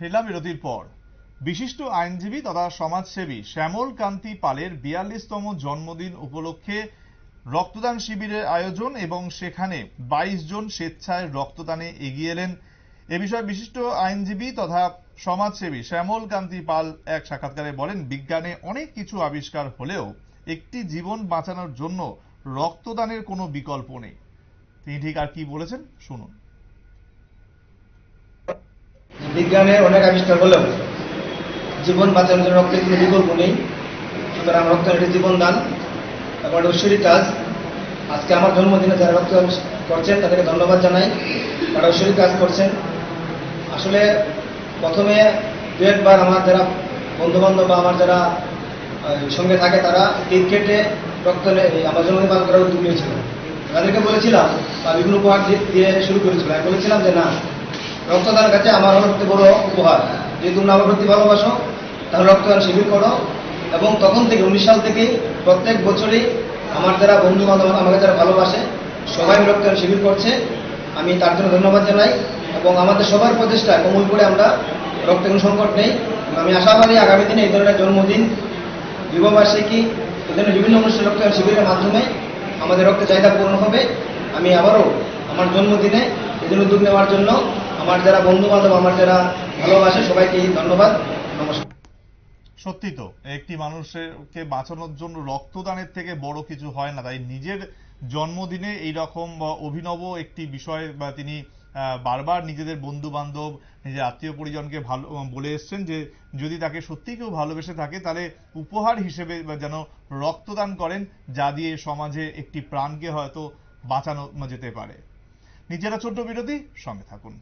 ফিরলাম বিরতির পর। বিশিষ্ট আইনজীবী তথা সমাজসেবী শ্যামল কান্তি পালের বিয়াল্লিশতম জন্মদিন উপলক্ষে রক্তদান শিবিরের আয়োজন এবং সেখানে বাইশ জন স্বেচ্ছায় রক্তদানে এগিয়ে এলেন। এ বিষয়ে বিশিষ্ট আইনজীবী তথা সমাজসেবী শ্যামল কান্তি পাল এক সাক্ষাৎকারে বলেন, বিজ্ঞানে অনেক কিছু আবিষ্কার হলেও একটি জীবন বাঁচানোর জন্য রক্তদানের কোনো বিকল্প নেই। তিনি ঠিক আর কি বলেছেন? শুনুন। বিজ্ঞানে অনেক আবিষ্কার হলেও জীবন বাঁচানোর জন্য রক্তের কোনো বিকল্প নেই। সুতরাং রক্ত জীবন দান এবং একটা ঐশ্বরিক কাজ। আজকে আমার জন্মদিনে যারা রক্ত করছেন, তাদেরকে ধন্যবাদ জানাই। তারা ঐশ্বরিক কাজ করছেন। আসলে প্রথমে দু একবার আমার যারা বন্ধুবান্ধব বা আমার যারা সঙ্গে থাকে তারা ক্রিকেটে রক্ত নে- আমার জন্মদিন পালন করার উদ্যোগ নিয়েছিল। তাদেরকে বলেছিলাম বা বিভিন্ন উপহার দিয়ে শুরু করেছিল আমি বলেছিলাম যে, না রক্তদান কাছে আমার হলো বড় উপহার। যদি তোমরা আমার প্রতি ভালোবাসো, তাহলে রক্তদান শিবির করো। এবং তখন থেকে, উনিশ সাল থেকে প্রত্যেক বছরই আমার যারা বন্ধু বান্ধব আমাকে যারা ভালোবাসে, সবাই রক্তদান শিবির করছে। আমি তার জন্য ধন্যবাদ জানাই। এবং আমাদের সবার প্রচেষ্টায় করে আমরা রক্তের কোনো সংকট নেই। আমি আশা আশাবাদী আগামী দিনে এই ধরনের জন্মদিন, বিবাহবার্ষিকী, এই ধরনের বিভিন্ন অনুষ্ঠান রক্তদান শিবিরের মাধ্যমে আমাদের রক্তের চাহিদা পূরণ হবে। আমি আবারও আমার জন্মদিনে এই জন্য উদ্যোগ নেওয়ার জন্য আমার যারা বন্ধু বান্ধব আমার যারা ভালোবাসে, সবাইকে ধন্যবাদ। নমস্কার। সত্যি তো, একটি মানুষকে বাঁচানোর জন্য রক্তদানের থেকে বড় কিছু হয় না। তাই নিজের জন্মদিনে এই রকম অভিনব একটি বিষয় বা তিনি বারবার নিজেদের বন্ধু বান্ধব নিজের আত্মীয় পরিজনকে ভালো বলে এসছেন যে, যদি তাকে সত্যি কেউ ভালোবেসে থাকে, তাহলে উপহার হিসেবে যেন রক্তদান করেন, যা দিয়ে সমাজে একটি প্রাণকে হয়তো বাঁচানো যেতে পারে। নিজেরা ছোট্ট বিরতি সঙ্গে থাকুন।